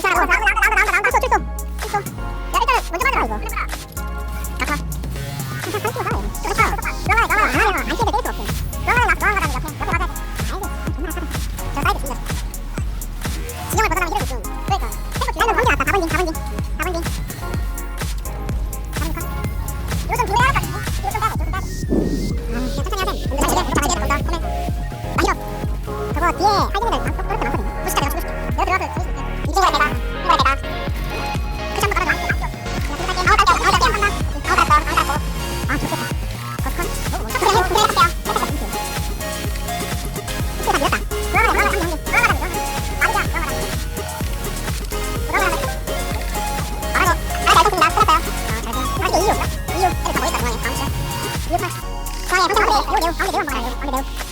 下来我砸 이런 거 알아요.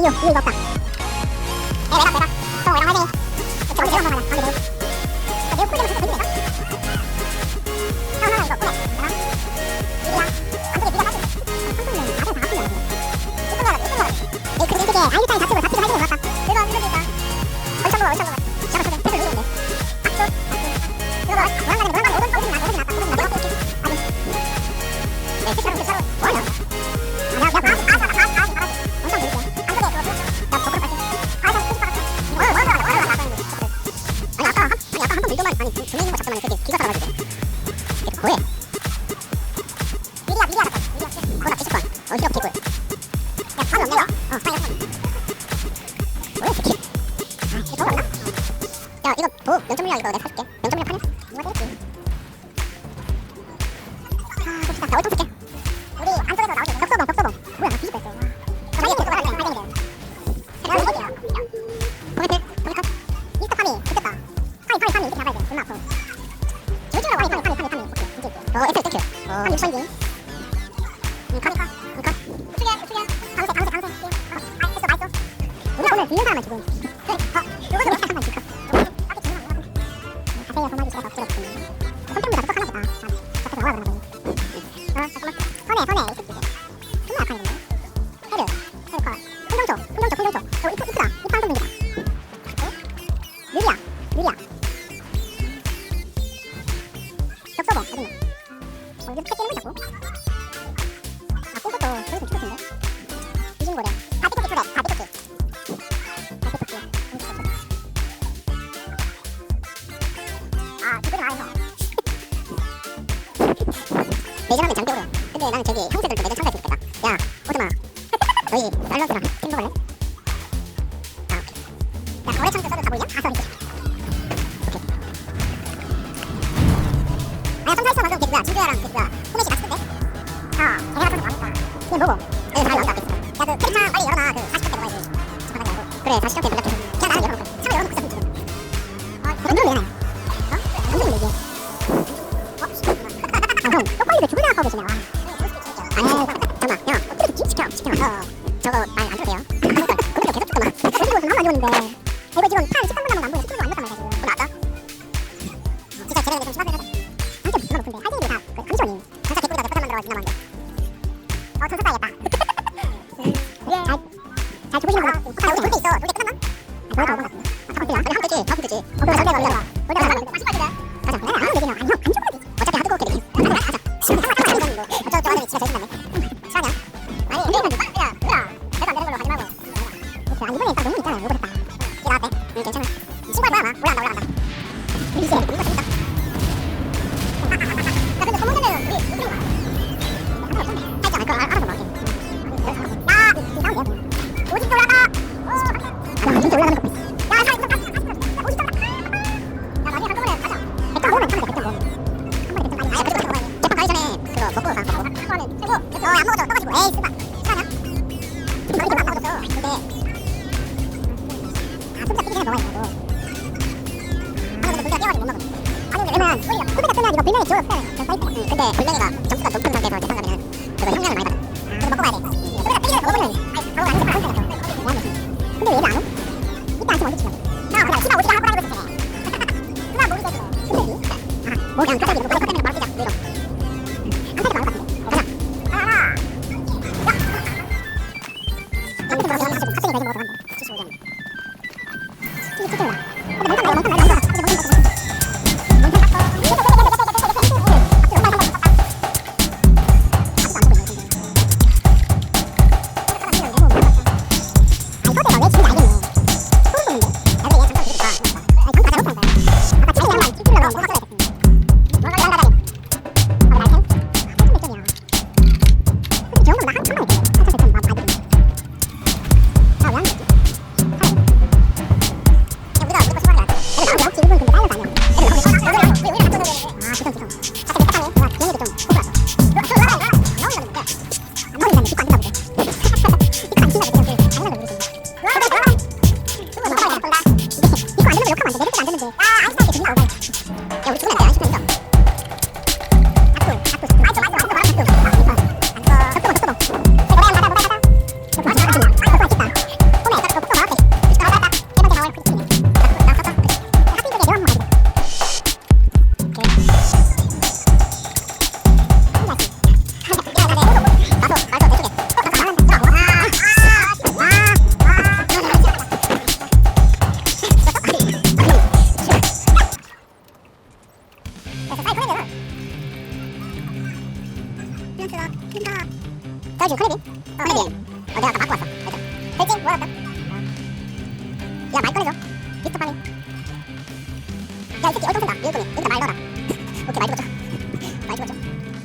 朋友又要打。哎，来吧来吧，送我一张怀兵，我这个没有办法了，好久没。 어지럽게 보여. 야, 밥이 없네, 너. 어, 빨리 먹어. 뭐야, 새끼. 이거 저거 없나? 야, 이거 도 0.1이야, 이거 내가 사줄게. 0.1 파냐? 누가 때렸지? 아, 봅시다. 나 얼통 쓸게. 우리 안쪽에서 나오는 벽소봉, 벽소봉. 뭐야, 나 뒤집어 있어. 와. 나 이거 들어가야 돼, 발견이 돼. 제가 이거 볼게요. 보면 돼, 보면 컷. 인스타 파미, 좋겠다. 파미, 파미, 파미, 이렇게 잡아야 돼. 존나 아파. 요즘으로 파미, 파미, 파미, 파미. 오케이, 오케이. 어, 애플 땡큐. 어, 6번지. 응, 파미, 파미. 오늘 빌린 사람만 죽으면 그래 어 요거 좀 사람만 죽어 가세요 소마리 씨가 덕질을 듣는 손톱이 다 똑똑하나 보다 덕질 나와 그러는 거니 어 잠깐만 손에 손에 손에 아파야 되는데 헤드 헤드 컷 풍경초 풍경초 풍경초 어 이쁘 아 그거 말해서. 매장하면 장벽으로. 근데 나는 저기 형제들도 매장 참가했을 거다. 야 오줌아. 너희 달러스랑 행동을 해? 아 오케이. 야 거래 창조 써도 다 보이냐? 아, 다 써있어 오케이. 아야 청사에서 방금 개그야. 진주야랑 개그야. 소매씨 같이 뜬대 아 걔네가 써도 나니까. 이게 뭐고? 네, 잘 나온다 야그 캐릭터 빨리 열어놔. 그 40대 먹어야지. 그래 40대 불렀겠어 좀 심하게 하자. 한점 존나 높은데, 할쟁이들 다, 그, 감시원이. 전사 개꿀이다, 대포탄 만들어가지고 나만 돼. 어, 전사 따야겠다. 잘, 잘 보자. 아, 우리 돌때 있어. 돌때 끝났나? 아, 돌때 오는 것 같은데. 아, 잠깐, 우리 한 대지, 한 대지. 어, 그래, 절대 걸려. 절대 걸 근데. 아, 근데 불명이가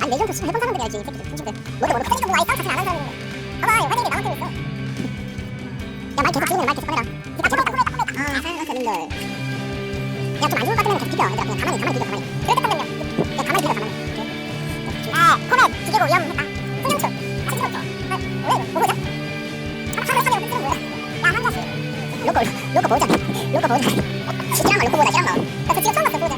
아니, 내전도 진짜 해본 사람들이야지, 이 새끼들. 중심들. 뭐도 모르고 패니까 뭐 아예 싸움 자체를 안 하는 사람이고. 봐봐, 이 화장이 나한테 있어. 야, 말 계속 지우면 말 계속 꺼내라. 아, 제발 꺼내다, 꺼내다. 아, 사람들들. 야, 좀안 좋을 것 같으면 계속 비벼. 얘들아, 그냥 가만히, 가만히 비벼, 가만히. 그럴 때 끝나면, 야, 가만히 비벼, 가만히. 아, 코멧, 기계고 위험했다. 승용초. 아, 승용초. 아, 왜, 뭐 보자? 하루 하루 무슨 뭐야? 야, 한 가지. 로고, 로고 보자. 로고 보자. 시키란 거 로고 보자. 야, 그 지금 처음 봤어, 보자.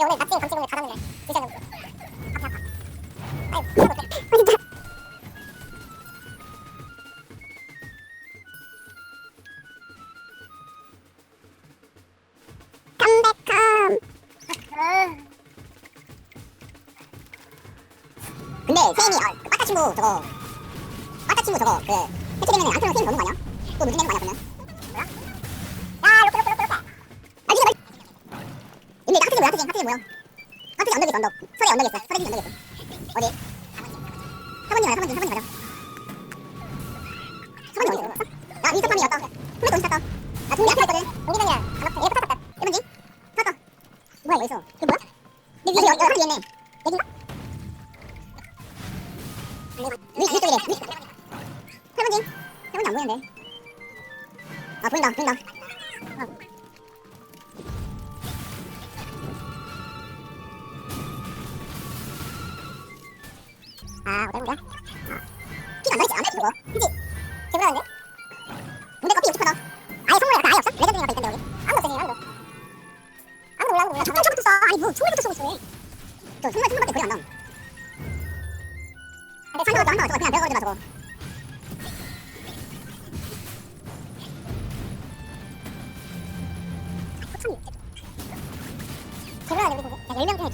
내가 오늘 납치 감치 공을 다 봤는데 두시간 정도. 가담을 근데 쌤이 아, 어, 그 빠따 친구 저거 빠따 친구 저거 그 해체되면 안 틀면 쌤 넣는 거 아니야? 또 누진 되는 거 아니야 그러면? 언덕에 있어. 사장님 언덕에 있어. 어디? 4번지 사번지 4번지 저거 한방 저거 그냥 들어가지 마 저거. 제가 열명 중에